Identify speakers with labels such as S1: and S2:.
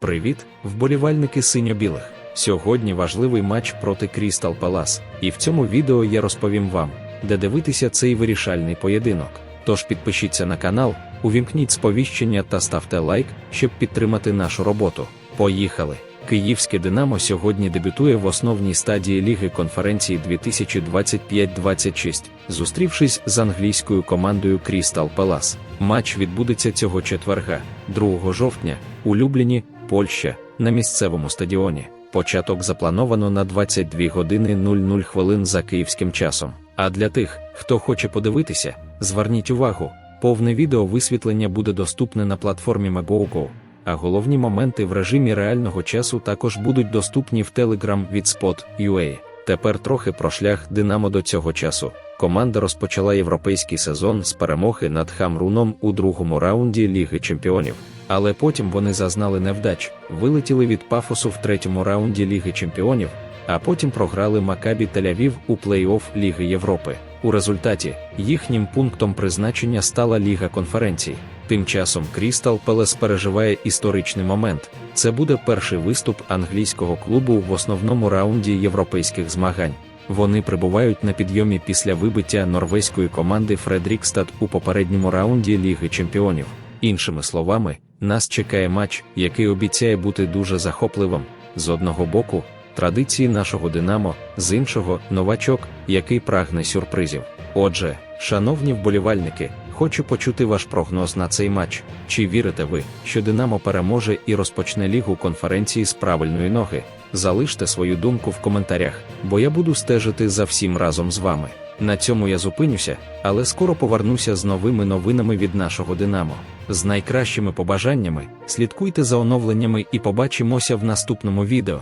S1: Привіт, вболівальники синьо-білих. Сьогодні важливий матч проти Крістал Палас, і в цьому відео я розповім вам, де дивитися цей вирішальний поєдинок. Тож підпишіться на канал, увімкніть сповіщення та ставте лайк, щоб підтримати нашу роботу. Поїхали! Київське Динамо сьогодні дебютує в основній стадії Ліги конференції 2025-26, зустрівшись з англійською командою Крістал Палас. Матч відбудеться цього четверга, 2 жовтня, у Любліні, Польща, на місцевому стадіоні. Початок заплановано на 22 години 00 хвилин за київським часом. А для тих, хто хоче подивитися, зверніть увагу, повне відео висвітлення буде доступне на платформі MagoGo, а головні моменти в режимі реального часу також будуть доступні в Telegram від Spot.ua. Тепер трохи про шлях Динамо до цього часу. Команда розпочала європейський сезон з перемоги над Хамруном у другому раунді Ліги Чемпіонів. Але потім вони зазнали невдач, вилетіли від пафосу в третьому раунді Ліги Чемпіонів, а потім програли Макабі Тель-Авів у плей-офф Ліги Європи. У результаті їхнім пунктом призначення стала Ліга конференцій. Тим часом Крістал Пелес переживає історичний момент. Це буде перший виступ англійського клубу в основному раунді європейських змагань. Вони прибувають на підйомі після вибиття норвезької команди Фредрікстад у попередньому раунді Ліги Чемпіонів. Іншими словами, нас чекає матч, який обіцяє бути дуже захопливим. З одного боку, традиції нашого Динамо, з іншого новачок, який прагне сюрпризів. Отже, шановні вболівальники, хочу почути ваш прогноз на цей матч. Чи вірите ви, що Динамо переможе і розпочне лігу конференції з правильної ноги? Залиште свою думку в коментарях, бо я буду стежити за всім разом з вами. На цьому я зупинюся, але скоро повернуся з новими новинами від нашого Динамо. З найкращими побажаннями слідкуйте за оновленнями і побачимося в наступному відео.